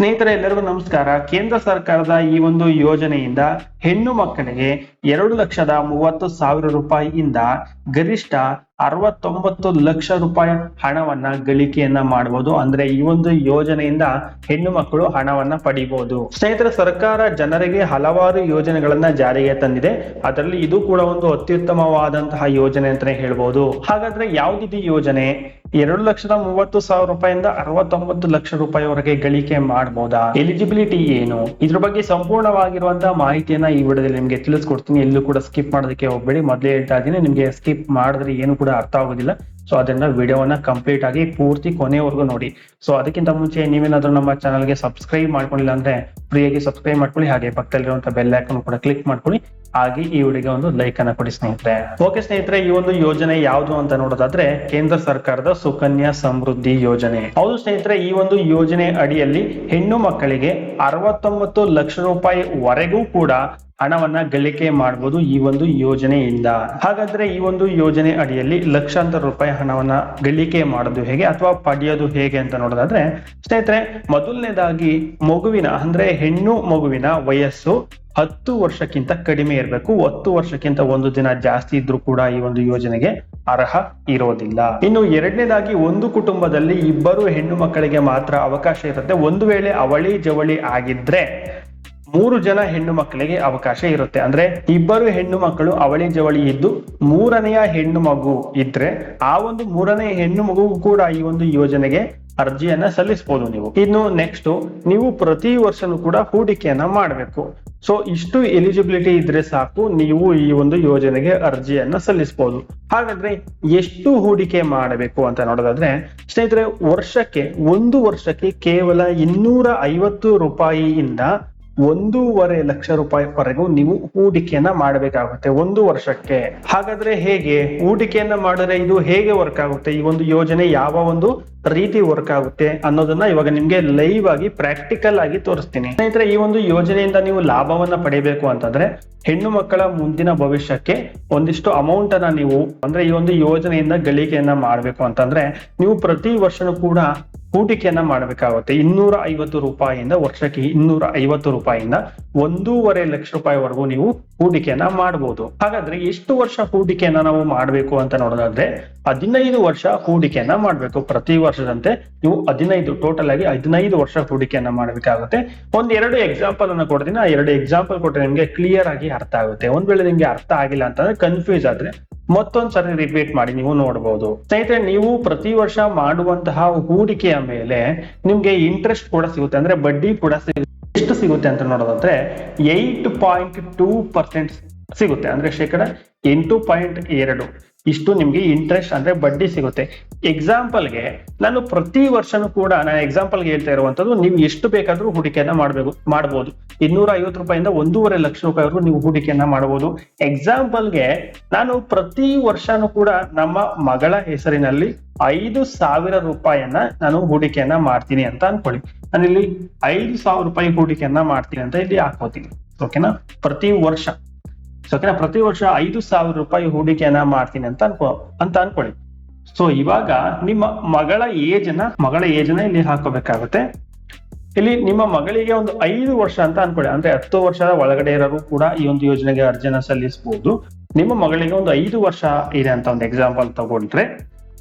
ಸ್ನೇಹಿತರೆ, ಎಲ್ಲರಿಗೂ ನಮಸ್ಕಾರ. ಕೇಂದ್ರ ಸರ್ಕಾರದ ಈ ಒಂದು ಯೋಜನೆಯಿಂದ ಹೆಣ್ಣು ಮಕ್ಕಳಿಗೆ ಎರಡು ಲಕ್ಷದ ಮೂವತ್ತು ಸಾವಿರ ರೂಪಾಯಿಯಿಂದ ಗರಿಷ್ಠ ಅರವತ್ತೊಂಬತ್ತು ಲಕ್ಷ ರೂಪಾಯಿ ಹಣವನ್ನ ಗಳಿಕೆಯನ್ನ ಮಾಡಬಹುದು ಅಂದ್ರೆ ಈ ಒಂದು ಯೋಜನೆಯಿಂದ ಹೆಣ್ಣು ಮಕ್ಕಳು ಹಣವನ್ನ ಪಡಿಬಹುದು ಸ್ನೇಹಿತರ, ಸರ್ಕಾರ ಜನರಿಗೆ ಹಲವಾರು ಯೋಜನೆಗಳನ್ನ ಜಾರಿಗೆ ತಂದಿದೆ. ಅದರಲ್ಲಿ ಇದು ಕೂಡ ಒಂದು ಅತ್ಯುತ್ತಮವಾದಂತಹ ಯೋಜನೆ ಅಂತಾನೆ ಹೇಳ್ಬಹುದು ಹಾಗಾದ್ರೆ ಯಾವ್ದಿದು ಯೋಜನೆ? ಎರಡು ಲಕ್ಷದ ಮೂವತ್ತು ಸಾವಿರ ರೂಪಾಯಿಂದ ಅರವತ್ತೊಂಬತ್ತು ಲಕ್ಷ ರೂಪಾಯಿವರೆಗೆ ಗಳಿಕೆ ಮಾಡಬಹುದಾ ಎಲಿಜಿಬಿಲಿಟಿ ಏನು? ಇದ್ರ ಬಗ್ಗೆ ಸಂಪೂರ್ಣವಾಗಿರುವಂತಹ ಮಾಹಿತಿಯನ್ನ ಈ ವಿಡಿಯೋದಲ್ಲಿ ನಿಮ್ಗೆ ತಿಳಿಸ್ಕೊಡ್ತೀನಿ. ಎಲ್ಲೂ ಕೂಡ ಸ್ಕಿಪ್ ಮಾಡೋದಕ್ಕೆ ಹೋಗ್ಬೇಡಿ. ಮೊದಲೇ ಹೇಳ್ತಾ ಇದ್ದೀನಿ, ನಿಮ್ಗೆ ಸ್ಕಿಪ್ ಮಾಡಿದ್ರೆ ಏನು ಕೂಡ ಅರ್ಥ ಆಗೋದಿಲ್ಲ. ಸೊ ಅದರಿಂದ ವಿಡಿಯೋವನ್ನ ಕಂಪ್ಲೀಟ್ ಆಗಿ ಪೂರ್ತಿ ಕೊನೆವರೆಗೂ ನೋಡಿ. ಸೊ ಅದಕ್ಕಿಂತ ಮುಂಚೆ ನೀವೇನಾದ್ರೂ ನಮ್ಮ ಚಾನಲ್ಗೆ ಸಬ್ಸ್ಕ್ರೈಬ್ ಮಾಡ್ಕೊಂಡಿಲ್ಲ ಅಂದ್ರೆ ಫ್ರೀಯಾಗಿ ಸಬ್ಸ್ಕ್ರೈಬ್ ಮಾಡ್ಕೊಳ್ಳಿ. ಹಾಗೆ ಪಕ್ಕದಲ್ಲಿರುವಂತಹ ಬೆಲ್ ಐಕನ್ ಕೂಡ ಕ್ಲಿಕ್ ಮಾಡ್ಕೊಳ್ಳಿ. ಹಾಗೆ ಈ ವಿಡಿಯೋಗೆ ಒಂದು ಲೈಕ್ ಅನ್ನ ಕೊಡಿ ಸ್ನೇಹಿತರೆ. ಓಕೆ ಸ್ನೇಹಿತರೆ, ಈ ಒಂದು ಯೋಜನೆ ಯಾವುದು ಅಂತ ನೋಡೋದಾದ್ರೆ ಕೇಂದ್ರ ಸರ್ಕಾರದ ಸುಕನ್ಯಾ ಸಮೃದ್ಧಿ ಯೋಜನೆ. ಹೌದು ಸ್ನೇಹಿತರೆ, ಈ ಒಂದು ಯೋಜನೆ ಅಡಿಯಲ್ಲಿ ಹೆಣ್ಣು ಮಕ್ಕಳಿಗೆ ಅರವತ್ತೊಂಬತ್ತು ಲಕ್ಷ ರೂಪಾಯಿ ವರೆಗೂ ಕೂಡ ಹಣವನ್ನ ಗಳಿಕೆ ಮಾಡಬಹುದು ಈ ಒಂದು ಯೋಜನೆಯಿಂದ. ಹಾಗಾದ್ರೆ ಈ ಒಂದು ಯೋಜನೆ ಅಡಿಯಲ್ಲಿ ಲಕ್ಷಾಂತರ ರೂಪಾಯಿ ಹಣವನ್ನ ಗಳಿಕೆ ಮಾಡೋದು ಹೇಗೆ ಅಥವಾ ಪಡೆಯೋದು ಹೇಗೆ ಅಂತ ನೋಡೋದಾದ್ರೆ, ಸ್ನೇಹಿತರೆ, ಮೊದಲನೇದಾಗಿ ಮಗುವಿನ, ಅಂದ್ರೆ ಹೆಣ್ಣು ಮಗುವಿನ ವಯಸ್ಸು ಹತ್ತು ವರ್ಷಕ್ಕಿಂತ ಕಡಿಮೆ ಇರಬೇಕು. ಹತ್ತು ವರ್ಷಕ್ಕಿಂತ ಒಂದು ದಿನ ಜಾಸ್ತಿ ಇದ್ರೂ ಕೂಡ ಈ ಒಂದು ಯೋಜನೆಗೆ ಅರ್ಹ ಇರೋದಿಲ್ಲ. ಇನ್ನು ಎರಡನೇದಾಗಿ ಒಂದು ಕುಟುಂಬದಲ್ಲಿ ಇಬ್ಬರು ಹೆಣ್ಣು ಮಕ್ಕಳಿಗೆ ಮಾತ್ರ ಅವಕಾಶ ಇರುತ್ತೆ. ಒಂದು ವೇಳೆ ಅವಳಿ ಜವಳಿ ಆಗಿದ್ರೆ ಮೂರು ಜನ ಹೆಣ್ಣು ಮಕ್ಕಳಿಗೆ ಅವಕಾಶ ಇರುತ್ತೆ. ಅಂದ್ರೆ ಇಬ್ಬರು ಹೆಣ್ಣು ಮಕ್ಕಳು ಅವಳಿ ಜವಳಿ ಇದ್ದು ಮೂರನೆಯ ಹೆಣ್ಣು ಮಗು ಇದ್ರೆ ಆ ಒಂದು ಮೂರನೇ ಹೆಣ್ಣು ಮಗು ಕೂಡ ಈ ಒಂದು ಯೋಜನೆಗೆ ಅರ್ಜಿಯನ್ನ ಸಲ್ಲಿಸಬಹುದು ನೀವು. ಇನ್ನು ನೆಕ್ಸ್ಟ್ ನೀವು ಪ್ರತಿ ವರ್ಷನೂ ಕೂಡ ಹೂಡಿಕೆಯನ್ನ ಮಾಡಬೇಕು. ಸೊ ಇಷ್ಟು ಎಲಿಜಿಬಿಲಿಟಿ ಇದ್ರೆ ಸಾಕು, ನೀವು ಈ ಒಂದು ಯೋಜನೆಗೆ ಅರ್ಜಿಯನ್ನ ಸಲ್ಲಿಸಬಹುದು ಹಾಗಾದ್ರೆ ಎಷ್ಟು ಹೂಡಿಕೆ ಮಾಡಬೇಕು ಅಂತ ನೋಡೋದಾದ್ರೆ, ಸ್ನೇಹಿತರೆ, ವರ್ಷಕ್ಕೆ, ಒಂದು ವರ್ಷಕ್ಕೆ ಕೇವಲ ಇನ್ನೂರ ಐವತ್ತು ರೂಪಾಯಿಯಿಂದ ಒಂದೂವರೆ ಲಕ್ಷ ರೂಪಾಯಿವರೆಗೂ ನೀವು ಹೂಡಿಕೆಯನ್ನ ಮಾಡಬೇಕಾಗುತ್ತೆ ಒಂದು ವರ್ಷಕ್ಕೆ. ಹಾಗಾದ್ರೆ ಹೇಗೆ? ಹೂಡಿಕೆಯನ್ನ ಮಾಡಿದ್ರೆ ಇದು ಹೇಗೆ ವರ್ಕ್ ಆಗುತ್ತೆ? ಈ ಒಂದು ಯೋಜನೆ ಯಾವ ಒಂದು ರೀತಿ ವರ್ಕ್ ಆಗುತ್ತೆ ಅನ್ನೋದನ್ನ ಇವಾಗ ನಿಮ್ಗೆ ಲೈವ್ ಆಗಿ ಪ್ರಾಕ್ಟಿಕಲ್ ಆಗಿ ತೋರಿಸ್ತೀನಿ. ಸ್ನೇಹಿತರೆ, ಈ ಒಂದು ಯೋಜನೆಯಿಂದ ನೀವು ಲಾಭವನ್ನ ಪಡಿಬೇಕು ಅಂತಂದ್ರೆ ಹೆಣ್ಣು ಮಕ್ಕಳ ಮುಂದಿನ ಭವಿಷ್ಯಕ್ಕೆ ಒಂದಿಷ್ಟು ಅಮೌಂಟ್ ಅನ್ನ ನೀವು ಅಂದ್ರೆ ಈ ಒಂದು ಯೋಜನೆಯಿಂದ ಗಳಿಕೆಯನ್ನ ಮಾಡ್ಬೇಕು ಅಂತಂದ್ರೆ ನೀವು ಪ್ರತಿ ವರ್ಷನೂ ಕೂಡ ಹೂಡಿಕೆಯನ್ನ ಮಾಡಬೇಕಾಗುತ್ತೆ. ಇನ್ನೂರ ಐವತ್ತು ರೂಪಾಯಿಯಿಂದ ವರ್ಷಕ್ಕೆ ಇನ್ನೂರ ಐವತ್ತು ರೂಪಾಯಿಯಿಂದ ಒಂದೂವರೆ ಲಕ್ಷ ರೂಪಾಯಿವರೆಗೂ ನೀವು ಹೂಡಿಕೆಯನ್ನ ಮಾಡಬಹುದು ಹಾಗಾದ್ರೆ ಎಷ್ಟು ವರ್ಷ ಹೂಡಿಕೆಯನ್ನ ನಾವು ಮಾಡಬೇಕು ಅಂತ ನೋಡೋದಾದ್ರೆ ಹದಿನೈದು ವರ್ಷ ಹೂಡಿಕೆಯನ್ನ ಮಾಡಬೇಕು. ಪ್ರತಿ ವರ್ಷದಂತೆ ನೀವು ಹದಿನೈದು ಟೋಟಲ್ ಆಗಿ ಹದಿನೈದು ವರ್ಷ ಹೂಡಿಕೆಯನ್ನ ಮಾಡಬೇಕಾಗುತ್ತೆ. ಒಂದ್ ಎರಡು ಎಕ್ಸಾಂಪಲ್ ಅನ್ನ ಕೊಡ್ತೀನಿ. ಆ ಎರಡು ಎಕ್ಸಾಂಪಲ್ ಕೊಟ್ಟರೆ ನಿಮ್ಗೆ ಕ್ಲಿಯರ್ ಆಗಿ ಅರ್ಥ ಆಗುತ್ತೆ. ಒಂದ್ ವೇಳೆ ನಿಮ್ಗೆ ಅರ್ಥ ಆಗಿಲ್ಲ ಅಂತಂದ್ರೆ ಕನ್ಫ್ಯೂಸ್ ಆದ್ರೆ ಮತ್ತೊಂದ್ ಸರಿ ರಿಪೀಟ್ ಮಾಡಿ ನೀವು ನೋಡಬಹುದು ಸ್ನೇಹಿತರೆ, ನೀವು ಪ್ರತಿ ವರ್ಷ ಮಾಡುವಂತಹ ಹೂಡಿಕೆಯ ಮೇಲೆ ನಿಮ್ಗೆ ಇಂಟ್ರೆಸ್ಟ್ ಕೂಡ ಸಿಗುತ್ತೆ. ಅಂದ್ರೆ ಬಡ್ಡಿ ಕೂಡ ಸಿಗುತ್ತೆ. ಎಷ್ಟು ಸಿಗುತ್ತೆ ಅಂತ ನೋಡೋದಂದ್ರೆ ಏಟ್ ಪಾಯಿಂಟ್ ಟೂ ಪರ್ಸೆಂಟ್ ಸಿಗುತ್ತೆ. ಅಂದ್ರೆ ಶೇಕಡ ಎಂಟು ಪಾಯಿಂಟ್ ಎರಡು. ಇಷ್ಟು ನಿಮ್ಗೆ ಇಂಟ್ರೆಸ್ಟ್ ಅಂದ್ರೆ ಬಡ್ಡಿ ಸಿಗುತ್ತೆ. ಎಕ್ಸಾಂಪಲ್ಗೆ ನಾನು ಪ್ರತಿ ವರ್ಷನೂ ಕೂಡ ನಾನು ಎಕ್ಸಾಂಪಲ್ಗೆ ಹೇಳ್ತಾ ಇರುವಂತದ್ದು ನೀವು ಎಷ್ಟು ಬೇಕಾದ್ರೂ ಹೂಡಿಕೆಯನ್ನ ಮಾಡಬೇಕು ಮಾಡಬಹುದು ಇನ್ನೂರ ಐವತ್ತು ರೂಪಾಯಿಂದ ಒಂದೂವರೆ ಲಕ್ಷ ರೂಪಾಯಿವರೆಗೂ ನೀವು ಹೂಡಿಕೆಯನ್ನ ಮಾಡಬಹುದು ಎಕ್ಸಾಂಪಲ್ಗೆ ನಾನು ಪ್ರತಿ ವರ್ಷನೂ ಕೂಡ ನಮ್ಮ ಮಗಳ ಹೆಸರಿನಲ್ಲಿ ಐದು ಸಾವಿರ ರೂಪಾಯಿಯನ್ನ ನಾನು ಹೂಡಿಕೆಯನ್ನ ಮಾಡ್ತೀನಿ ಅಂತ ಅನ್ಕೊಳ್ಳಿ. ನಾನು ಇಲ್ಲಿ ಐದು ಸಾವಿರ ರೂಪಾಯಿ ಹೂಡಿಕೆಯನ್ನ ಮಾಡ್ತೀನಿ ಅಂತ ಇಲ್ಲಿ ಹಾಕೋತೀನಿ. ಓಕೆನಾ ಪ್ರತಿ ವರ್ಷ. ಓಕೆನಾ ಪ್ರತಿ ವರ್ಷ ಐದು ಸಾವಿರ ರೂಪಾಯಿ ಹೂಡಿಕೆಯನ್ನ ಮಾಡ್ತೀನಿ ಅಂತ ಅನ್ಕೋ, ಅಂತ ಅನ್ಕೊಳ್ಳಿ. ಸೊ ಇವಾಗ ನಿಮ್ಮ ಮಗಳ ಏಜ್ನ ಮಗಳ ಏಜ್ನ ಇಲ್ಲಿ ಹಾಕೋಬೇಕಾಗುತ್ತೆ. ಇಲ್ಲಿ ನಿಮ್ಮ ಮಗಳಿಗೆ ಒಂದು ಐದು ವರ್ಷ ಅಂತ ಅನ್ಕೊಳ್ಳಿ. ಅಂದ್ರೆ ಹತ್ತು ವರ್ಷದ ಒಳಗಡೆ ಇರೋರು ಕೂಡ ಈ ಒಂದು ಯೋಜನೆಗೆ ಅರ್ಜಿನ ಸಲ್ಲಿಸಬಹುದು ನಿಮ್ಮ ಮಗಳಿಗೆ ಒಂದು ಐದು ವರ್ಷ ಇದೆ ಅಂತ ಒಂದು ಎಕ್ಸಾಂಪಲ್ ತಗೊಂಡ್ರೆ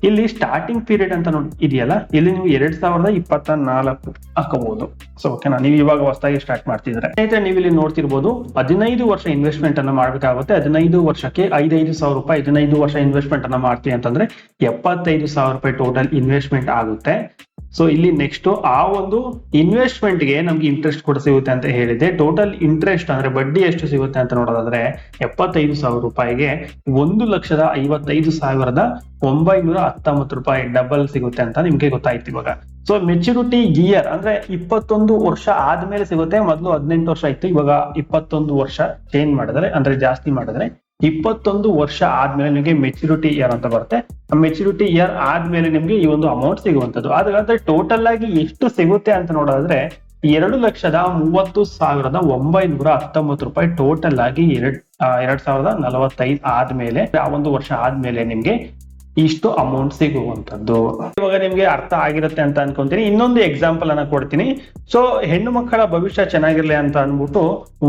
ಇಲ್ಲಿ ಸ್ಟಾರ್ಟಿಂಗ್ ಪೀರಿಯಡ್ ಅಂತ ನೋಡಿ, ಇದೆಯಲ್ಲ? ಇಲ್ಲಿ ನೀವು ಎರಡ್ ಸಾವಿರದ ಇಪ್ಪತ್ತ ನಾಲ್ಕು ಹಾಕಬಹುದು. ಸೊ ಓಕೆನಾ ನೀವು ಇವಾಗ ಹೊಸದಾಗಿ ಸ್ಟಾರ್ಟ್ ಮಾಡ್ತಿದ್ರೆ. ಸ್ನೇಹಿತರೆ, ನೀವು ಇಲ್ಲಿ ನೋಡ್ತಿರ್ಬೋದು, ಹದಿನೈದು ವರ್ಷ ಇನ್ವೆಸ್ಟ್ಮೆಂಟ್ ಅನ್ನ ಮಾಡ್ಬೇಕಾಗುತ್ತೆ. ಹದಿನೈದು ವರ್ಷಕ್ಕೆ ಐದೈದು ಸಾವಿರ ರೂಪಾಯಿ, ಹದಿನೈದು ವರ್ಷ ಇನ್ವೆಸ್ಟ್ಮೆಂಟ್ ಅನ್ನ ಮಾಡ್ತೀವಿ ಅಂತಂದ್ರೆ ಎಪ್ಪತ್ತೈದು ಸಾವಿರ ರೂಪಾಯಿ ಟೋಟಲ್ ಇನ್ವೆಸ್ಟ್ಮೆಂಟ್ ಆಗುತ್ತೆ. ಸೊ ಇಲ್ಲಿ ನೆಕ್ಸ್ಟ್ ಆ ಒಂದು ಇನ್ವೆಸ್ಟ್ಮೆಂಟ್ಗೆ ನಮ್ಗೆ ಇಂಟ್ರೆಸ್ಟ್ ಕೂಡ ಸಿಗುತ್ತೆ ಅಂತ ಹೇಳಿದೆ. ಟೋಟಲ್ ಇಂಟ್ರೆಸ್ಟ್ ಅಂದ್ರೆ ಬಡ್ಡಿ ಎಷ್ಟು ಸಿಗುತ್ತೆ ಅಂತ ನೋಡೋದಾದ್ರೆ ಎಪ್ಪತ್ತೈದು ಸಾವಿರ ರೂಪಾಯಿಗೆ ಒಂದು ಲಕ್ಷದ ಐವತ್ತೈದು ಸಾವಿರದ ಒಂಬೈನೂರ ಹತ್ತೊಂಬತ್ತು ರೂಪಾಯಿ ಡಬಲ್ ಸಿಗುತ್ತೆ ಅಂತ ನಿಮ್ಗೆ ಗೊತ್ತಾಯ್ತು ಇವಾಗ. ಸೊ ಮೆಚುರಿಟಿ ಇಯರ್ ಅಂದ್ರೆ ಇಪ್ಪತ್ತೊಂದು ವರ್ಷ ಆದ್ಮೇಲೆ ಸಿಗುತ್ತೆ. ಮೊದಲು ಹದಿನೆಂಟು ವರ್ಷ ಇತ್ತು. ಇವಾಗ ಇಪ್ಪತ್ತೊಂದು ವರ್ಷ ಚೇಂಜ್ ಮಾಡಿದ್ರೆ, ಅಂದ್ರೆ ಜಾಸ್ತಿ ಮಾಡಿದ್ರೆ ಇಪ್ಪತ್ತೊಂದು ವರ್ಷ ಆದ್ಮೇಲೆ ನಿಮಗೆ ಮೆಚುರಿಟಿ ಇಯರ್ ಅಂತ ಬರುತ್ತೆ. ಆ ಮೆಚುರಿಟಿ ಇಯರ್ ಆದ್ಮೇಲೆ ನಿಮ್ಗೆ ಈ ಒಂದು ಅಮೌಂಟ್ ಸಿಗುವಂತದ್ದು ಅದಾದ್ರೆ ಟೋಟಲ್ ಆಗಿ ಎಷ್ಟು ಸಿಗುತ್ತೆ ಅಂತ ನೋಡೋದಾದ್ರೆ ಎರಡು ಲಕ್ಷದ ಮೂವತ್ತು ಸಾವಿರದ ಒಂಬೈನೂರ ಹತ್ತೊಂಬತ್ತು ರೂಪಾಯಿ ಟೋಟಲ್ ಆಗಿ ಎರಡ್ ಎರಡ್ ಸಾವಿರದ ನಲವತ್ತೈದು ಆದ್ಮೇಲೆ, ಆ ಒಂದು ವರ್ಷ ಆದ್ಮೇಲೆ ನಿಮ್ಗೆ ಇಷ್ಟು ಅಮೌಂಟ್ ಸಿಗುವಂತದ್ದು. ಇವಾಗ ನಿಮ್ಗೆ ಅರ್ಥ ಆಗಿರುತ್ತೆ ಅಂತ ಅನ್ಕೊಂತೀನಿ. ಇನ್ನೊಂದು ಎಕ್ಸಾಂಪಲ್ ಅನ್ನ ಕೊಡ್ತೀನಿ. ಸೊ ಹೆಣ್ಣು ಮಕ್ಕಳ ಭವಿಷ್ಯ ಚೆನ್ನಾಗಿರ್ಲಿ ಅಂತ ಅನ್ಬಿಟ್ಟು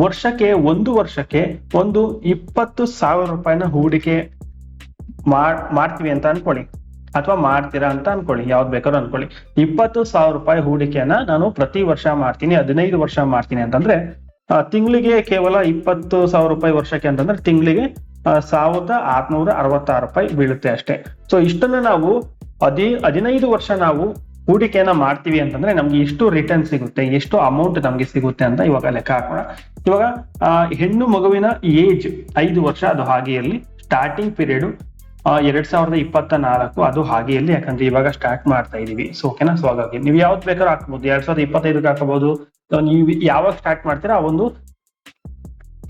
ವರ್ಷಕ್ಕೆ, ಒಂದು ವರ್ಷಕ್ಕೆ ಒಂದು ಇಪ್ಪತ್ತು ಸಾವಿರ ರೂಪಾಯಿನ ಹೂಡಿಕೆ ಮಾಡ್ ಮಾಡ್ತೀವಿ ಅಂತ ಅನ್ಕೊಳ್ಳಿ. ಅಥವಾ ಮಾಡ್ತೀರಾ ಅಂತ ಅನ್ಕೊಳ್ಳಿ. ಯಾವ್ದು ಬೇಕಾದ್ರೂ ಅನ್ಕೊಳ್ಳಿ. ಇಪ್ಪತ್ತು ಸಾವಿರ ರೂಪಾಯಿ ಹೂಡಿಕೆಯನ್ನ ನಾನು ಪ್ರತಿ ವರ್ಷ ಮಾಡ್ತೀನಿ. ಹದಿನೈದು ವರ್ಷ ಮಾಡ್ತೀನಿ ಅಂತಂದ್ರೆ ತಿಂಗಳಿಗೆ ಕೇವಲ ಇಪ್ಪತ್ತು ಸಾವಿರ ರೂಪಾಯಿ ವರ್ಷಕ್ಕೆ ಅಂತಂದ್ರೆ ತಿಂಗಳಿಗೆ ಸಾವಿರದ ಆರ್ನೂರ ಅರವತ್ತಾರು ರೂಪಾಯಿ ಬೀಳುತ್ತೆ ಅಷ್ಟೇ. ಸೊ ಇಷ್ಟನ್ನ ನಾವು ಹದಿ, ಹದಿನೈದು ವರ್ಷ ನಾವು ಹೂಡಿಕೆಯನ್ನ ಮಾಡ್ತೀವಿ ಅಂತಂದ್ರೆ ನಮ್ಗೆ ಎಷ್ಟು ರಿಟರ್ನ್ ಸಿಗುತ್ತೆ, ಎಷ್ಟು ಅಮೌಂಟ್ ನಮ್ಗೆ ಸಿಗುತ್ತೆ ಅಂತ ಇವಾಗ ಲೆಕ್ಕ ಹಾಕೋಣ. ಇವಾಗ ಹೆಣ್ಣು ಮಗುವಿನ ಏಜ್ ಐದು ವರ್ಷ ಅದು ಹಾಗೆಯಲ್ಲಿ ಸ್ಟಾರ್ಟಿಂಗ್ ಪೀರಿಯಡ್ ಎರಡ್ ಸಾವಿರದ ಇಪ್ಪತ್ತ ನಾಲ್ಕು ಅದು ಹಾಗೆಯಲ್ಲಿ, ಯಾಕಂದ್ರೆ ಇವಾಗ ಸ್ಟಾರ್ಟ್ ಮಾಡ್ತಾ ಇದೀವಿ. ಸೊ ಓಕೆನಾ ಸೊ ಹಾಗಾಗಿ ನೀವು ಯಾವ್ದು ಬೇಕಾದ್ರೂ ಹಾಕ್ಬೋದು. ಎರಡ್ ಸಾವಿರದ ಇಪ್ಪತ್ತೈದಕ್ಕೆ ಹಾಕಬಹುದು ನೀವು ಯಾವಾಗ ಸ್ಟಾರ್ಟ್ ಮಾಡ್ತೀರಾ ಆ ಒಂದು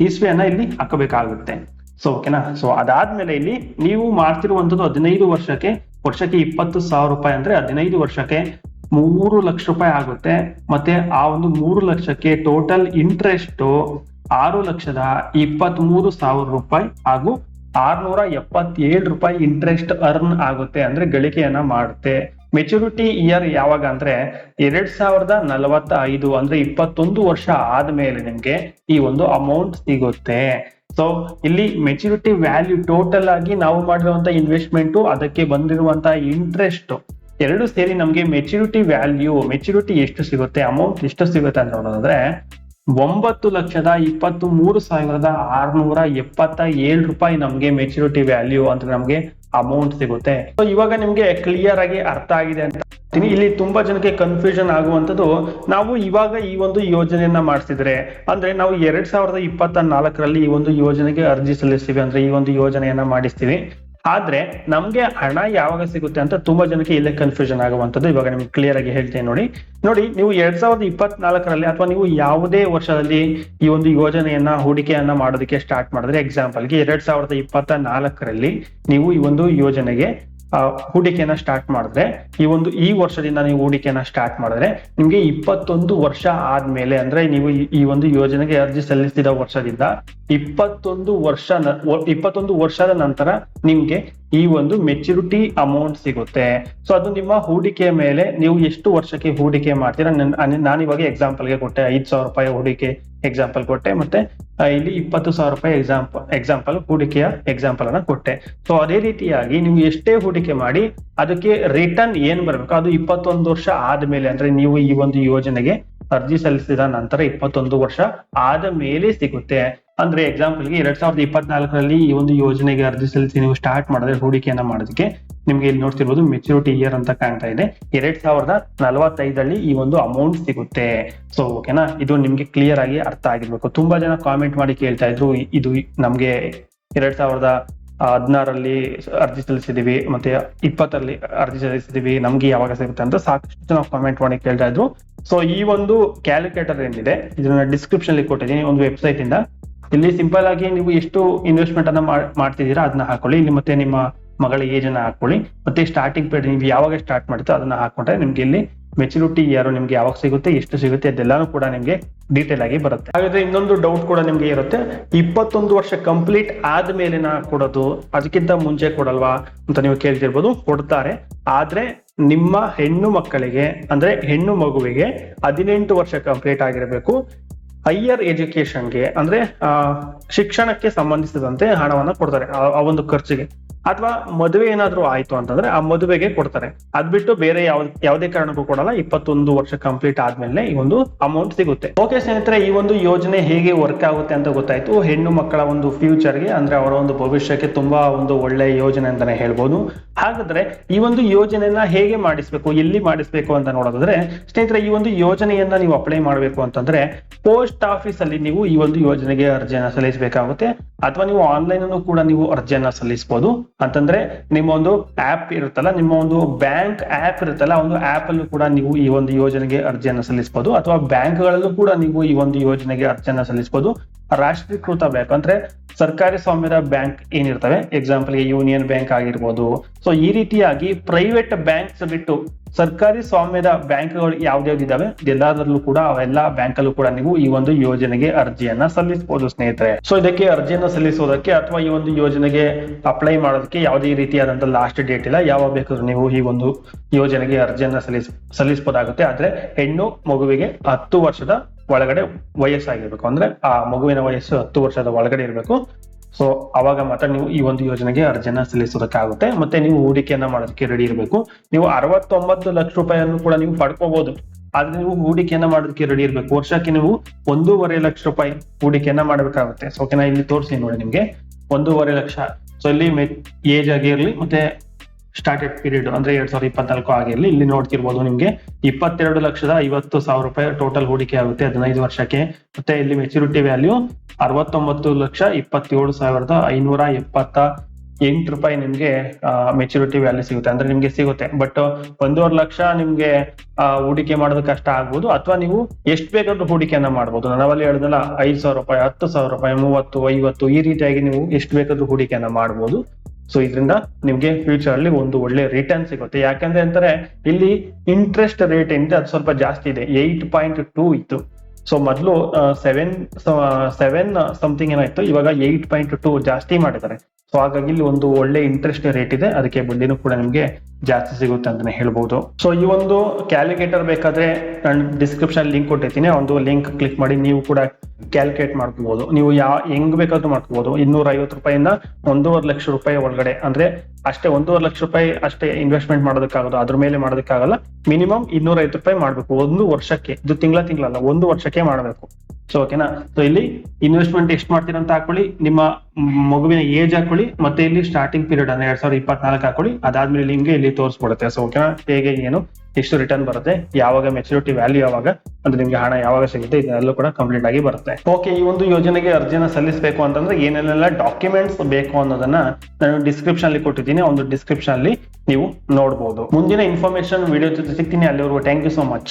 ಇಸ್ವಿಯನ್ನ ಇಲ್ಲಿ ಹಾಕಬೇಕಾಗುತ್ತೆ. ಸೊ ಓಕೆನಾ ಸೊ ಅದಾದ್ಮೇಲೆ ಇಲ್ಲಿ ನೀವು ಮಾಡ್ತಿರುವಂತದ್ದು ಹದಿನೈದು ವರ್ಷಕ್ಕೆ ವರ್ಷಕ್ಕೆ ಇಪ್ಪತ್ತು ಸಾವಿರ ರೂಪಾಯಿ ಅಂದ್ರೆ ಹದಿನೈದು ವರ್ಷಕ್ಕೆ ಮೂರು ಲಕ್ಷ ರೂಪಾಯಿ ಆಗುತ್ತೆ. ಮತ್ತೆ ಆ ಒಂದು ಮೂರು ಲಕ್ಷಕ್ಕೆ ಟೋಟಲ್ ಇಂಟ್ರೆಸ್ಟ್ ಆರು ಲಕ್ಷದ ಇಪ್ಪತ್ತ್ ಮೂರು ಸಾವಿರ ರೂಪಾಯಿ ಹಾಗೂ ಆರ್ನೂರ ಎಪ್ಪತ್ತೇಳು ರೂಪಾಯಿ ಇಂಟ್ರೆಸ್ಟ್ ಅರ್ನ್ ಆಗುತ್ತೆ ಅಂದ್ರೆ ಗಳಿಕೆಯನ್ನ ಮಾಡುತ್ತೆ. ಮೆಚುರಿಟಿ ಇಯರ್ ಯಾವಾಗ ಅಂದ್ರೆ ಎರಡ್ ಸಾವಿರದ ನಲವತ್ತ ಐದು ಅಂದ್ರೆ ಇಪ್ಪತ್ತೊಂದು ವರ್ಷ ಆದ್ಮೇಲೆ ನಿಮ್ಗೆ ಈ ಒಂದು ಅಮೌಂಟ್ ಸಿಗುತ್ತೆ. ಸೊ ಇಲ್ಲಿ ಮೆಚುರಿಟಿ ವ್ಯಾಲ್ಯೂ ಟೋಟಲ್ ಆಗಿ ನಾವು ಮಾಡಿರುವಂತ ಇನ್ವೆಸ್ಟ್ಮೆಂಟ್ ಅದಕ್ಕೆ ಬಂದಿರುವಂತಹ ಇಂಟ್ರೆಸ್ಟ್ ಎರಡು ಸೇರಿ ನಮಗೆ ಮೆಚುರಿಟಿ ವ್ಯಾಲ್ಯೂ ಮೆಚುರಿಟಿ ಎಷ್ಟು ಸಿಗುತ್ತೆ ಅಮೌಂಟ್ ಎಷ್ಟು ಸಿಗುತ್ತೆ ಅಂತ ನೋಡೋದಾದ್ರೆ ಒಂಬತ್ತು ಲಕ್ಷದ ಇಪ್ಪತ್ತು ಮೂರು ಸಾವಿರದ ಆರ್ನೂರ ಎಪ್ಪತ್ತ ಏಳು ರೂಪಾಯಿ ನಮ್ಗೆ ಮೆಚುರಿಟಿ ವ್ಯಾಲ್ಯೂ ಅಂದ್ರೆ ನಮ್ಗೆ ಅಮೌಂಟ್ ಸಿಗುತ್ತೆ ಸೊ ಇವಾಗ ನಿಮ್ಗೆ ಕ್ಲಿಯರ್ ಆಗಿ ಅರ್ಥ ಆಗಿದೆ ಅಂತ. ಇಲ್ಲಿ ತುಂಬಾ ಜನಕ್ಕೆ ಕನ್ಫ್ಯೂಷನ್ ಆಗುವಂತದ್ದು ನಾವು ಇವಾಗ ಈ ಒಂದು ಯೋಜನೆಯನ್ನ ಮಾಡಿಸಿದ್ರೆ, ಅಂದ್ರೆ ನಾವು ಎರಡ್ ಸಾವಿರದ ಇಪ್ಪತ್ತ ನಾಲ್ಕರಲ್ಲಿ ಈ ಒಂದು ಯೋಜನೆಗೆ ಅರ್ಜಿ ಸಲ್ಲಿಸ್ತೀವಿ, ಅಂದ್ರೆ ಈ ಒಂದು ಯೋಜನೆಯನ್ನ ಮಾಡಿಸ್ತೀವಿ ಆದ್ರೆ ನಮ್ಗೆ ಹಣ ಯಾವಾಗ ಸಿಗುತ್ತೆ ಅಂತ ತುಂಬಾ ಜನಕ್ಕೆ ಇಲ್ಲೇ ಕನ್ಫ್ಯೂಷನ್ ಆಗುವಂತದ್ದು ಇವಾಗ ನಿಮ್ಗೆ ಕ್ಲಿಯರ್ ಆಗಿ ಹೇಳ್ತೀನಿ ನೋಡಿ. ನೋಡಿ, ನೀವು ಎರಡ್ ಸಾವಿರದ ಇಪ್ಪತ್ನಾಲ್ಕರಲ್ಲಿ ಅಥವಾ ನೀವು ಯಾವುದೇ ವರ್ಷದಲ್ಲಿ ಈ ಒಂದು ಯೋಜನೆಯನ್ನ, ಹೂಡಿಕೆಯನ್ನ ಮಾಡೋದಕ್ಕೆ ಸ್ಟಾರ್ಟ್ ಮಾಡಿದ್ರೆ ಎಕ್ಸಾಂಪಲ್ಗೆ ಎರಡ್ ಸಾವಿರದ ಇಪ್ಪತ್ತ ನಾಲ್ಕರಲ್ಲಿ ನೀವು ಈ ಒಂದು ಯೋಜನೆಗೆ ಹೂಡಿಕೆಯನ್ನ ಸ್ಟಾರ್ಟ್ ಮಾಡಿದ್ರೆ, ಈ ಒಂದು ಈ ವರ್ಷದಿಂದ ನೀವು ಹೂಡಿಕೆಯನ್ನ ಸ್ಟಾರ್ಟ್ ಮಾಡಿದ್ರೆ, ನಿಮ್ಗೆ ಇಪ್ಪತ್ತೊಂದು ವರ್ಷ ಆದ್ಮೇಲೆ ಅಂದ್ರೆ ನೀವು ಈ- ಒಂದು ಯೋಜನೆಗೆ ಅರ್ಜಿ ಸಲ್ಲಿಸಿದ ವರ್ಷದಿಂದ ಇಪ್ಪತ್ತೊಂದು ವರ್ಷ ಇಪ್ಪತ್ತೊಂದು ವರ್ಷದ ನಂತರ ನಿಮ್ಗೆ ಈ ಒಂದು ಮೆಚುರಿಟಿ ಅಮೌಂಟ್ ಸಿಗುತ್ತೆ. ಸೊ ಅದು ನಿಮ್ಮ ಹೂಡಿಕೆಯ ಮೇಲೆ ನೀವು ಎಷ್ಟು ವರ್ಷಕ್ಕೆ ಹೂಡಿಕೆ ಮಾಡ್ತೀರಾ? ನನ್- ಅನ್- ನಾನು ಇವಾಗ ಎಕ್ಸಾಂಪಲ್ಗೆ ಕೊಟ್ಟೆ, ಐದ್ ಸಾವಿರ ರೂಪಾಯಿ ಹೂಡಿಕೆ. ಎಕ್ಸಾಂಪಲ್ ಕೊಟ್ಟೆ, ಮತ್ತೆ ಇಲ್ಲಿ ಇಪ್ಪತ್ತು ಸಾವಿರ ರೂಪಾಯಿ ಎಕ್ಸಾಂಪಲ್ ಎಕ್ಸಾಂಪಲ್ ಹೂಡಿಕೆಯ ಎಕ್ಸಾಂಪಲ್ ಅನ್ನ ಕೊಟ್ಟೆ. ಸೊ ಅದೇ ರೀತಿಯಾಗಿ ನೀವು ಎಷ್ಟೇ ಹೂಡಿಕೆ ಮಾಡಿ, ಅದಕ್ಕೆ ರಿಟರ್ನ್ ಏನ್ ಬರಬೇಕು? ಅದು ಇಪ್ಪತ್ತೊಂದು ವರ್ಷ ಆದ್ಮೇಲೆ, ಅಂದ್ರೆ ನೀವು ಈ ಒಂದು ಯೋಜನೆಗೆ ಅರ್ಜಿ ಸಲ್ಲಿಸಿದ ನಂತರ ಇಪ್ಪತ್ತೊಂದು ವರ್ಷ ಆದ ಮೇಲೆ ಸಿಗುತ್ತೆ. ಅಂದ್ರೆ ಎಕ್ಸಾಂಪಲ್ಗೆ ಎರಡ್ ಸಾವಿರದ ಇಪ್ಪತ್ನಾಲ್ಕರಲ್ಲಿ ಈ ಒಂದು ಯೋಜನೆಗೆ ಅರ್ಜಿ ಸಲ್ಲಿಸಿ ನೀವು ಸ್ಟಾರ್ಟ್ ಮಾಡಿದ್ರೆ, ಹೂಡಿಕೆಯನ್ನ ಮಾಡೋದಕ್ಕೆ ನಿಮ್ಗೆ ಇಲ್ಲಿ ನೋಡ್ತಿರ್ಬೋದು ಮೆಚುರಿಟಿ ಇಯರ್ ಅಂತ ಕಾಣ್ತಾ ಇದೆ. ಎರಡ್ ಸಾವಿರದ ನಲವತ್ತೈದಲ್ಲಿ ಈ ಒಂದು ಅಮೌಂಟ್ ಸಿಗುತ್ತೆ. ಸೊ ಓಕೆನಾ ಇದು ನಿಮ್ಗೆ ಕ್ಲಿಯರ್ ಆಗಿ ಅರ್ಥ ಆಗಿರ್ಬೇಕು. ತುಂಬಾ ಜನ ಕಾಮೆಂಟ್ ಮಾಡಿ ಕೇಳ್ತಾ ಇದ್ರು ಇದು ನಮ್ಗೆ ಎರಡ್ ಸಾವಿರದ ಹದಿನಾರಲ್ಲಿ ಅರ್ಜಿ ಸಲ್ಲಿಸಿದೀವಿ, ಮತ್ತೆ ಇಪ್ಪತ್ತರಲ್ಲಿ ಅರ್ಜಿ ಸಲ್ಲಿಸಿದೀವಿ, ನಮ್ಗೆ ಯಾವಾಗ ಸಿಗುತ್ತೆ ಅಂತ ಸಾಕಷ್ಟು ಜನ ಕಾಮೆಂಟ್ ಮಾಡಿ ಕೇಳ್ತಾ ಇದ್ರು. ಸೊ ಈ ಒಂದು ಕ್ಯಾಲ್ಕುಲೇಟರ್ ಏನಿದೆ ಇದನ್ನ ಡಿಸ್ಕ್ರಿಪ್ಷನ್ ಅಲ್ಲಿ ಕೊಟ್ಟಿದ್ದೀನಿ, ಒಂದು ವೆಬ್ಸೈಟ್ ಇಂದ. ಇಲ್ಲಿ ಸಿಂಪಲ್ ಆಗಿ ನೀವು ಎಷ್ಟು ಇನ್ವೆಸ್ಟ್ಮೆಂಟ್ ಅನ್ನ ಮಾಡ್- ಮಾಡ್ತಿದ್ದೀರಾ ಅದನ್ನ ಹಾಕೊಳ್ಳಿ. ಇಲ್ಲಿ ಮತ್ತೆ ನಿಮ್ಮ ಮಗಳ ಏಜ್ ಅನ್ನ ಹಾಕೊಳ್ಳಿ ಮತ್ತೆ ಸ್ಟಾರ್ಟಿಂಗ್ ಪೀರಿಯಡ್ ನೀವು ಯಾವಾಗ ಸ್ಟಾರ್ಟ್ ಮಾಡ್ತೀರೋ ಅದನ್ನ ಹಾಕೊಂಡ್ರೆ ನಿಮ್ಗೆ ಇಲ್ಲಿ ಮೆಚುರಿಟಿ ಯಾರು ನಿಮ್ಗೆ ಯಾವಾಗ ಸಿಗುತ್ತೆ, ಎಷ್ಟು ಸಿಗುತ್ತೆ ಅದೆಲ್ಲಾನು ಕೂಡ ನಿಮ್ಗೆ ಡೀಟೇಲ್ ಆಗಿ ಬರುತ್ತೆ. ಹಾಗಾದ್ರೆ ಇನ್ನೊಂದು ಡೌಟ್ ಕೂಡ ನಿಮ್ಗೆ ಇರುತ್ತೆ. ಇಪ್ಪತ್ತೊಂದು ವರ್ಷ ಕಂಪ್ಲೀಟ್ ಆದ್ಮೇಲೆ ನಾ ಕೊಡೋದು, ಅದಕ್ಕಿಂತ ಮುಂಚೆ ಕೊಡಲ್ವಾ ಅಂತ ನೀವು ಕೇಳ್ತಿರ್ಬೋದು, ಕೊಡ್ತಾರೆ. ಆದ್ರೆ ನಿಮ್ಮ ಹೆಣ್ಣು ಮಕ್ಕಳಿಗೆ, ಅಂದ್ರೆ ಹೆಣ್ಣು ಮಗುವಿಗೆ ಹದಿನೆಂಟು ವರ್ಷ ಕಂಪ್ಲೀಟ್ ಆಗಿರಬೇಕು. ಹೈಯರ್ ಎಜುಕೇಶನ್ಗೆ ಅಂದ್ರೆ ಶಿಕ್ಷಣಕ್ಕೆ ಸಂಬಂಧಿಸಿದಂತೆ ಹಣವನ್ನ ಕೊಡ್ತಾರೆ, ಆ- ಆ ಒಂದು ಖರ್ಚಿಗೆ. ಅಥವಾ ಮದುವೆ ಏನಾದ್ರೂ ಆಯ್ತು ಅಂತಂದ್ರೆ ಆ ಮದುವೆಗೆ ಕೊಡ್ತಾರೆ. ಅದ್ ಬಿಟ್ಟು ಬೇರೆ ಯಾವ ಯಾವುದೇ ಕಾರಣಕ್ಕೂ ಕೊಡಲ್ಲ, ಇಪ್ಪತ್ತೊಂದು ವರ್ಷ ಕಂಪ್ಲೀಟ್ ಆದ್ಮೇಲೆ ಈ ಒಂದು ಅಮೌಂಟ್ ಸಿಗುತ್ತೆ. ಓಕೆ ಸ್ನೇಹಿತರೆ, ಈ ಒಂದು ಯೋಜನೆ ಹೇಗೆ ವರ್ಕ್ ಆಗುತ್ತೆ ಅಂತ ಗೊತ್ತಾಯ್ತು. ಹೆಣ್ಣು ಮಕ್ಕಳ ಒಂದು ಫ್ಯೂಚರ್ಗೆ ಅಂದ್ರೆ ಅವರ ಒಂದು ಭವಿಷ್ಯಕ್ಕೆ ತುಂಬಾ ಒಂದು ಒಳ್ಳೆ ಯೋಜನೆ ಅಂತಾನೆ ಹೇಳ್ಬೋದು. ಹಾಗಾದ್ರೆ ಈ ಒಂದು ಯೋಜನೆಯನ್ನ ಹೇಗೆ ಮಾಡಿಸ್ಬೇಕು, ಎಲ್ಲಿ ಮಾಡಿಸ್ಬೇಕು ಅಂತ ನೋಡೋದಾದ್ರೆ, ಸ್ನೇಹಿತರೆ, ಈ ಒಂದು ಯೋಜನೆಯನ್ನ ನೀವು ಅಪ್ಲೈ ಮಾಡಬೇಕು ಅಂತಂದ್ರೆ ಪೋಸ್ಟ್ ಆಫೀಸ್ ಅಲ್ಲಿ ನೀವು ಈ ಒಂದು ಯೋಜನೆಗೆ ಅರ್ಜಿಯನ್ನ ಸಲ್ಲಿಸಬೇಕಾಗುತ್ತೆ. ಅಥವಾ ನೀವು ಆನ್ಲೈನ್ ಅನ್ನು ಕೂಡ ನೀವು ಅರ್ಜಿಯನ್ನ ಸಲ್ಲಿಸಬಹುದು. ಅಂತಂದ್ರೆ ನಿಮ್ಮ ಒಂದು ಆಪ್ ಇರುತ್ತಲ್ಲ, ನಿಮ್ಮ ಒಂದು ಬ್ಯಾಂಕ್ ಆಪ್ ಇರುತ್ತಲ್ಲ ಒಂದು ಆಪ್ ಅಲ್ಲೂ ಕೂಡ ನೀವು ಈ ಒಂದು ಯೋಜನೆಗೆ ಅರ್ಜಿಯನ್ನ ಸಲ್ಲಿಸಬಹುದು. ಅಥವಾ ಬ್ಯಾಂಕ್ ಗಳಲ್ಲೂ ಕೂಡ ನೀವು ಈ ಒಂದು ಯೋಜನೆಗೆ ಅರ್ಜಿಯನ್ನ ಸಲ್ಲಿಸಬಹುದು. ರಾಷ್ಟ್ರೀಕೃತ ಬ್ಯಾಂಕ್ ಅಂದ್ರೆ ಸರ್ಕಾರಿ ಸ್ವಾಮ್ಯದ ಬ್ಯಾಂಕ್ ಏನಿರ್ತವೆ? ಎಕ್ಸಾಂಪಲ್ ಯೂನಿಯನ್ ಬ್ಯಾಂಕ್ ಆಗಿರ್ಬೋದು ಸೊ ಈ ರೀತಿಯಾಗಿ ಪ್ರೈವೇಟ್ ಬ್ಯಾಂಕ್ಸ್ ಬಿಟ್ಟು ಸರ್ಕಾರಿ ಸ್ವಾಮ್ಯದ ಬ್ಯಾಂಕ್ಗಳು ಯಾವ್ದಾವ್ದಿದಾವೆ ಎಲ್ಲದರಲ್ಲೂ ಕೂಡ ಅವೆಲ್ಲ ಬ್ಯಾಂಕ್ ಅಲ್ಲೂ ಕೂಡ ನೀವು ಈ ಒಂದು ಯೋಜನೆಗೆ ಅರ್ಜಿಯನ್ನ ಸಲ್ಲಿಸಬಹುದು ಸ್ನೇಹಿತರೆ. ಸೊ ಇದಕ್ಕೆ ಅರ್ಜಿಯನ್ನ ಸಲ್ಲಿಸೋದಕ್ಕೆ ಅಥವಾ ಈ ಒಂದು ಯೋಜನೆಗೆ ಅಪ್ಲೈ ಮಾಡೋದಕ್ಕೆ ಯಾವುದೇ ರೀತಿಯಾದಂತಹ ಲಾಸ್ಟ್ ಡೇಟ್ ಇಲ್ಲ. ಯಾವಾಗ ಬೇಕಾದ್ರೂ ನೀವು ಈ ಒಂದು ಯೋಜನೆಗೆ ಅರ್ಜಿಯನ್ನ ಸಲ್ಲಿಸ ಸಲ್ಲಿಸಬಹುದಾಗುತ್ತೆ ಆದ್ರೆ ಹೆಣ್ಣು ಮಗುವಿಗೆ ಹತ್ತು ವರ್ಷದ ಒಳಗಡೆ ವಯಸ್ಸಾಗಿರ್ಬೇಕು. ಅಂದ್ರೆ ಆ ಮಗುವಿನ ವಯಸ್ಸು ಹತ್ತು ವರ್ಷದ ಒಳಗಡೆ ಇರಬೇಕು. ಸೊ ಅವಾಗ ಮಾತ್ರ ನೀವು ಈ ಒಂದು ಯೋಜನೆಗೆ ಅರ್ಜಿಯನ್ನ ಸಲ್ಲಿಸೋದಕ್ಕಾಗುತ್ತೆ. ಮತ್ತೆ ನೀವು ಹೂಡಿಕೆಯನ್ನ ಮಾಡೋದಕ್ಕೆ ರೆಡಿ ಇರಬೇಕು. ನೀವು ಅರವತ್ತೊಂಬತ್ತು ಲಕ್ಷ ರೂಪಾಯಿಯನ್ನು ಕೂಡ ನೀವು ಪಡ್ಕೋಬಹುದು ಆದ್ರೆ ನೀವು ಹೂಡಿಕೆಯನ್ನ ಮಾಡೋದಕ್ಕೆ ರೆಡಿ ಇರಬೇಕು. ವರ್ಷಕ್ಕೆ ನೀವು ಒಂದೂವರೆ ಲಕ್ಷ ರೂಪಾಯಿ ಹೂಡಿಕೆಯನ್ನ ಮಾಡಬೇಕಾಗುತ್ತೆ. ಸೊ ಓಕೆನಾ ಇಲ್ಲಿ ತೋರಿಸಿ ನೋಡಿ ನಿಮ್ಗೆ. ಒಂದೂವರೆ ಲಕ್ಷ. ಸೊ ಇಲ್ಲಿ ಏಜ್ ಆಗಿರ್ಲಿ ಮತ್ತೆ ಸ್ಟಾರ್ಟೆಡ್ ಪೀರಿಯಡ್ ಅಂದ್ರೆ ಎರಡ್ ಸಾವಿರದ ಇಪ್ಪತ್ನಾಲ್ಕು ಆಗಿರ್ಲಿ ಇಲ್ಲಿ ನೋಡ್ತಿರ್ಬೋದು ನಿಮ್ಗೆ ಇಪ್ಪತ್ತೆರಡು ಲಕ್ಷದ ಐವತ್ತು ಸಾವಿರ ರೂಪಾಯಿ ಟೋಟಲ್ ಹೂಡಿಕೆ ಆಗುತ್ತೆ ಹದಿನೈದು ವರ್ಷಕ್ಕೆ. ಮತ್ತೆ ಇಲ್ಲಿ ಮೆಚುರಿಟಿ ವ್ಯಾಲ್ಯೂ ಅರವತ್ತೊಂಬತ್ತು ಲಕ್ಷ ಇಪ್ಪತ್ತೇಳು ಸಾವಿರದ ಐನೂರ ಎಪ್ಪತ್ತ ಎಂಟು ರೂಪಾಯಿ ನಿಮ್ಗೆ ಮೆಚುರಿಟಿ ವ್ಯಾಲ್ಯೂ ಸಿಗುತ್ತೆ. ಅಂದ್ರೆ ನಿಮ್ಗೆ ಸಿಗುತ್ತೆ. ಬಟ್ ಒಂದೂವರೆ ಲಕ್ಷ ನಿಮ್ಗೆ ಹೂಡಿಕೆ ಮಾಡೋದು ಕಷ್ಟ ಆಗ್ಬೋದು. ಅಥವಾ ನೀವು ಎಷ್ಟು ಬೇಕಾದ್ರೂ ಹೂಡಿಕೆಯನ್ನ ಮಾಡ್ಬೋದು. ನಾವಲ್ಲಿ ಹೇಳಿದ್ನಲ್ಲ, ಐದು ಸಾವಿರ ರೂಪಾಯಿ, ಹತ್ತು ಸಾವಿರ ರೂಪಾಯಿ, ಮೂವತ್ತು, ಐವತ್ತು, ಈ ರೀತಿಯಾಗಿ ನೀವು ಎಷ್ಟು ಬೇಕಾದ್ರೂ ಹೂಡಿಕೆಯನ್ನ ಮಾಡ್ಬೋದು. ಸೊ ಇದರಿಂದ ನಿಮ್ಗೆ ಫ್ಯೂಚರ್ ಅಲ್ಲಿ ಒಂದು ಒಳ್ಳೆ ರಿಟರ್ನ್ ಸಿಗುತ್ತೆ. ಯಾಕಂದ್ರೆ ಅಂತಾರೆ, ಇಲ್ಲಿ ಇಂಟ್ರೆಸ್ಟ್ ರೇಟ್ ಏನಿದೆ, ಅದು ಸ್ವಲ್ಪ ಜಾಸ್ತಿ ಇದೆ. ಏಟ್ ಪಾಯಿಂಟ್ ಟೂ ಇತ್ತು. ಸೊ ಮೊದಲು ಸೆವೆನ್ ಸೆವೆನ್ ಸಮಥಿಂಗ್ ಏನಾಯ್ತು? ಇವಾಗ ಏಟ್ ಪಾಯಿಂಟ್ ಟು ಜಾಸ್ತಿ ಮಾಡಿದ್ದಾರೆ. ಸೊ ಹಾಗಾಗಿ ಇಲ್ಲಿ ಒಂದು ಒಳ್ಳೆ ಇಂಟ್ರೆಸ್ಟ್ ರೇಟ್ ಇದೆ. ಅದಕ್ಕೆ ಬಡ್ಡಿನೂ ಕೂಡ ನಿಮಗೆ ಜಾಸ್ತಿ ಸಿಗುತ್ತೆ ಅಂತಾನೆ ಹೇಳ್ಬೋದು. ಸೊ ಈ ಒಂದು ಕ್ಯಾಲ್ಕುಲೇಟರ್ ಬೇಕಾದ್ರೆ ನಾನು ಡಿಸ್ಕ್ರಿಪ್ಷನ್ ಲಿಂಕ್ ಕೊಟ್ಟಿರ್ತೀನಿ. ಒಂದು ಲಿಂಕ್ ಕ್ಲಿಕ್ ಮಾಡಿ ನೀವು ಕೂಡ ಕ್ಯಾಲ್ಕುಲೇಟ್ ಮಾಡ್ಕೋಬಹುದು ನೀವು ಯಾವ, ಹೆಂಗ್ ಬೇಕಾದ್ರೂ ಮಾಡ್ಕೋಬಹುದು ಇನ್ನೂರ ಐವತ್ತು ರೂಪಾಯಿಂದ ಒಂದೂವರೆ ಲಕ್ಷ ರೂಪಾಯಿ ಒಳಗಡೆ. ಅಂದ್ರೆ ಅಷ್ಟೇ ಒಂದೂವರೆ ಲಕ್ಷ ರೂಪಾಯಿ ಅಷ್ಟೇ ಇನ್ವೆಸ್ಟ್ಮೆಂಟ್ ಮಾಡೋದಕ್ಕಾಗೋದು. ಅದ್ರ ಮೇಲೆ ಮಾಡೋದಕ್ಕಾಗಲ್ಲ. ಮಿನಿಮಮ್ ಇನ್ನೂರ ಐವತ್ತು ರೂಪಾಯಿ ಮಾಡ್ಬೇಕು. ಒಂದು ವರ್ಷಕ್ಕೆ. ಇದು ತಿಂಗಳ ತಿಂಗಳಲ್ಲ. ಒಂದು ವರ್ಷಕ್ಕೆ ಮಾಡಬೇಕು. ಸೊ ಓಕೆನಾ ಸೊ ಇಲ್ಲಿ ಇನ್ವೆಸ್ಟ್ಮೆಂಟ್ ಎಷ್ಟು ಮಾಡ್ತೀರಾ ಅಂತ ಹಾಕೊಳ್ಳಿ. ನಿಮ್ಮ ಮಗುವಿನ ಏಜ್ ಹಾಕೊಳ್ಳಿ. ಮತ್ತೆ ಇಲ್ಲಿ ಸ್ಟಾರ್ಟಿಂಗ್ ಪೀರಿಯಡ್ ಅಂದ್ರೆ ಎರಡ್ ಸಾವಿರದ ಇಪ್ಪತ್ನಾಲ್ಕು ಹಾಕೊಳ್ಳಿ. ಅದಾದ್ಮೇಲೆ ನಿಮ್ಗೆ ಇಲ್ಲಿ ತೋರಿಸ್ಕೊಡುತ್ತೆ ಸೊ ಓಕೆನಾ ಹೇಗೆ, ಏನು? ಎಷ್ಟು ರಿಟರ್ನ್ ಬರುತ್ತೆ? ಯಾವಾಗ ಮೆಚುರಿಟಿ ವ್ಯಾಲ್ಯೂ ಯಾವಾಗ? ಅಂದ್ರೆ ನಿಮ್ಗೆ ಹಣ ಯಾವಾಗ ಸಿಗುತ್ತೆ? ಇದೆಲ್ಲ ಕೂಡ ಕಂಪ್ಲೀಟ್ ಆಗಿ ಬರುತ್ತೆ. ಓಕೆ ಈ ಒಂದು ಯೋಜನೆಗೆ ಅರ್ಜಿನ ಸಲ್ಲಿಸಬೇಕು ಅಂತಂದ್ರೆ ಏನೆಲ್ಲ ಡಾಕ್ಯುಮೆಂಟ್ಸ್ ಬೇಕು ಅನ್ನೋದನ್ನ ನಾನು ಡಿಸ್ಕ್ರಿಪ್ಷನ್ ಅಲ್ಲಿ ಕೊಟ್ಟಿದ್ದೀನಿ. ಒಂದು ಡಿಸ್ಕ್ರಿಪ್ಷನ್ ಅಲ್ಲಿ ನೀವು ನೋಡಬಹುದು ಮುಂದಿನ ಇನ್ಫಾರ್ಮೇಶನ್ ವಿಡಿಯೋ ಜೊತೆ ಸಿಗ್ತೀನಿ. ಅಲ್ಲಿವರೆಗೂ ಥ್ಯಾಂಕ್ ಯು ಸೋ ಮಚ್